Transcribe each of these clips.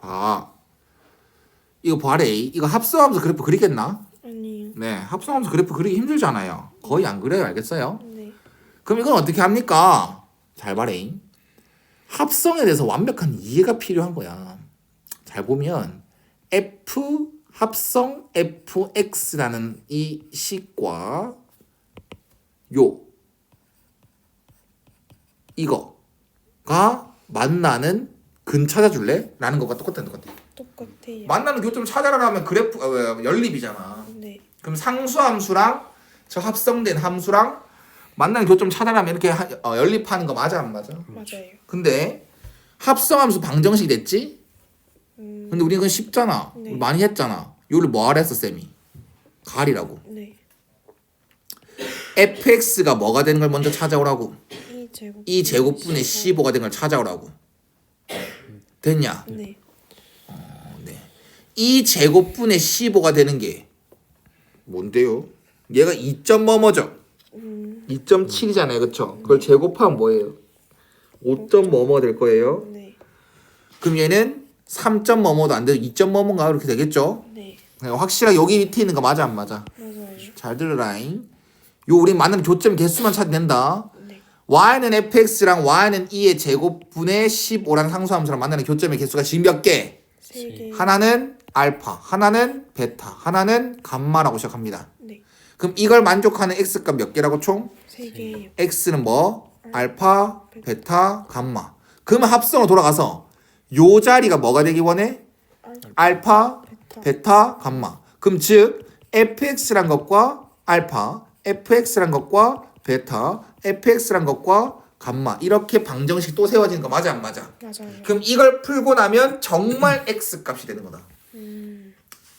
봐. 이거 봐래. 이거 합성하면서 그래프 그리겠나? 아니요. 네, 합성하면서 그래프 그리기 힘들잖아요. 거의 안 그래요, 알겠어요? 네. 그럼 이건 어떻게 합니까? 잘 봐래. 합성에 대해서 완벽한 이해가 필요한 거야. 잘 보면 f 합성 fx라는 이 식과 요 이거가 만나는 근 찾아줄래? 라는 것과 똑같은 것 같아. 똑같아요. 만나는 교점 찾아라 하면 그래프 어, 어, 연립이잖아. 네. 그럼 상수 함수랑 저 합성된 함수랑 만나는 교점 찾아라면 이렇게 하, 어, 연립하는 거 맞아 안 맞아? 맞아요. 근데 합성함수 방정식 됐지? 음. 근데 우리 그건 쉽잖아. 네. 많이 했잖아. 요를 뭐 하라 했어 쌤이? 가리라고. 네. fx가 뭐가 되는 걸 먼저 찾아오라고. 이 제곱. 이 제곱분의 15가 된 걸 찾아오라고. 됐냐? 네. 이 제곱분의 15가 되는 게 뭔데요? 얘가 2점 뭐뭐죠? 음. 2.7이잖아요. 그쵸? 그걸 제곱하면 뭐예요? 5점 뭐뭐 될 거예요? 네. 그럼 얘는 3점 뭐뭐도 안 되고 2점 뭐뭐인가 그렇게 되겠죠? 네. 확실하게 여기 밑에 있는 거 맞아 안 맞아? 맞아요. 잘 들으라잉. 요 우리 만나는 교점 개수만 찾으면 된다. 네. y는 fx랑 y는 2의 제곱분의 15라는 상수함수랑 만나는 교점의 개수가 지금 몇 개? 세 개. 하나는 알파, 하나는 베타, 하나는 감마라고 시작합니다. 네. 그럼 이걸 만족하는 x값 몇 개라고 총? 세 개요. x는 뭐? 알파, 베타, 감마. 그러면 합성으로 돌아가서 요 자리가 뭐가 되기 원해? 알파, 베타. 베타, 감마. 그럼 즉 fx란 것과 알파, fx란 것과 베타, fx란 것과 감마 이렇게 방정식 또 세워지는 거 맞아 안 맞아? 맞아요. 그럼 이걸 풀고 나면 정말 x 값이 되는 거다. 음.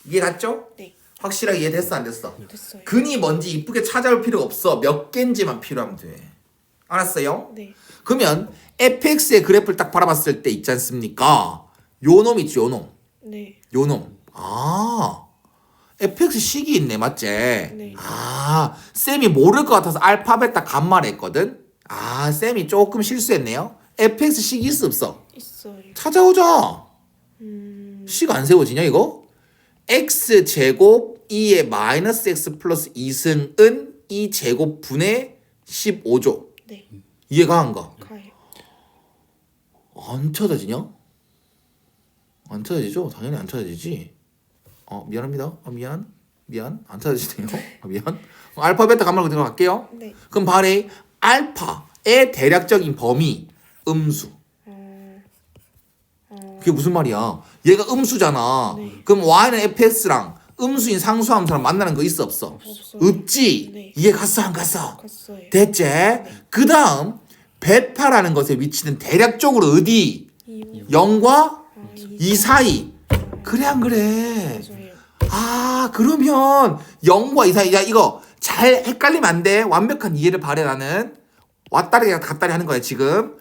이해 갔죠? 네. 확실하게 이해됐어 안 됐어? 됐어요. 근이 뭔지 이쁘게 찾아올 필요 없어. 몇 개인지만 필요하면 돼. 알았어요? 네. 그러면 fx의 그래프를 딱 바라봤을 때 있지 않습니까? 요 놈 있지 요 놈. 네. 요 놈. 아. Fx 식이 있네 맞지? 네. 아 쌤이 모를 것 같아서 알파벳 감마를 했거든? 아 쌤이 조금 실수했네요. fx 식이 있어 없어? 있어요. 찾아오자. 음. 식 안 세워지냐 이거? x 제곱 2의 마이너스 x 플러스 2승은 2 제곱 분의 15조. 네. 이해가 안 가? 가요. 안 찾아지냐? 안 찾아지죠? 당연히 안 찾아지지. 어 미안합니다. 아 미안. 미안. 안 찾아지네요. 아, 미안. 어, 알파 베타 감마로 들어갈게요. 네. 그럼 발에 알파의 대략적인 범위 음수. 어. 그게 무슨 말이야? 얘가 음수잖아. 네. 그럼 y는 fx랑 음수인 상수함수랑 만나는 거 있어 없어? 없어요. 없지. 네. 이해 갔어 안 갔어? 갔어요. 됐지? 그 다음 베타라는 것에 위치는 대략적으로 어디? 이. 0과 아, 이. 이 사이. 그래 안 그래? 아 그러면 0과 이 사이 야 이거 잘 헷갈리면 안 돼. 완벽한 이해를 바래 나는. 왔다리 갔다리 하는 거야 지금.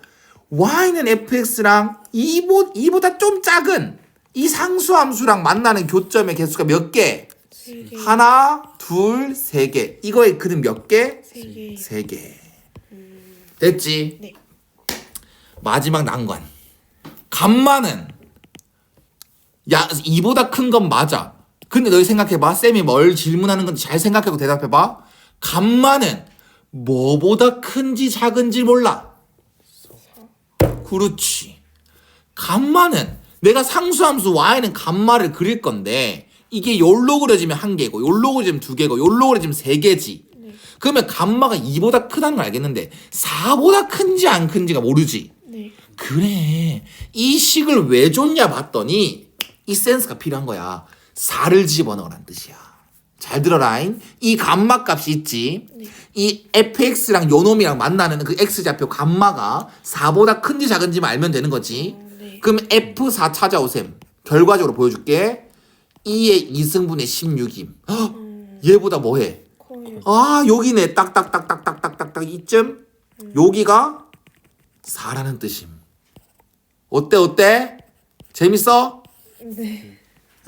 y는 fx랑 2보, 2보다 좀 작은 이 상수 함수랑 만나는 교점의 개수가 몇 개? 세 개. 하나, 둘, 세 개. 이거의 그는 몇 개? 세 개. 세 개. 됐지? 네. 마지막 난관. 감마는 야 2보다 큰 건 맞아. 근데 너희 생각해봐. 쌤이 뭘 질문하는 건지 잘 생각하고 대답해봐. 감마는 뭐보다 큰지 작은지 몰라. 그렇지. 감마는 내가 상수함수 y는 감마를 그릴 건데 이게 요로 그려지면 한 개고 요로 그려지면 두 개고 요로 그려지면 세 개지. 네. 그러면 감마가 2보다 크다는 걸 알겠는데 4보다 큰지 안 큰지가 모르지. 네. 그래. 이 식을 왜 줬냐 봤더니 이 센스가 필요한 거야. 4를 집어넣으란 뜻이야. 잘 들어라잉. 이 감마 값이 있지. 네. 이 fx랑 요 놈이랑 만나는 그 x좌표 감마가 4보다 큰지 작은지만 알면 되는 거지. 어, 네. 그럼 f4 찾아오셈. 결과적으로 보여줄게. 2의 2승분의 16임. 헉, 얘보다 뭐해? 아 여기네 딱딱딱딱딱딱딱딱 이쯤 여기가 4라는 뜻임 어때 어때 재밌어 네.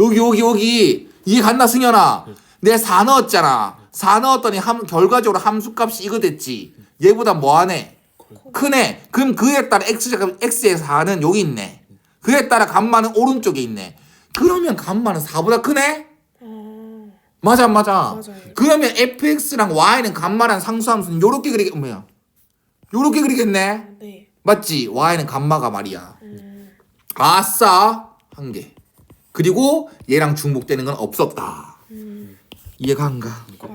여기 여기 여기 이해 갔나 승현아 내 4 넣었잖아 4 넣었더니 함, 결과적으로 함수값이 이거 됐지 얘보다 뭐하네 크네 그럼 그에 따라 x값 x의 4는 여기 있네 그에 따라 감마는 오른쪽에 있네. 그러면 감마는 4보다 크네? 아, 맞아, 맞아. 맞아요. 그러면 fx랑 y는 감마란 상수함수는 요렇게 그리겠, 뭐야? 요렇게 그리겠네? 아, 네. 맞지? y는 감마가 말이야. 음, 아싸! 한 개. 그리고 얘랑 중복되는 건 없었다. 음, 이해가 안 가? 가요.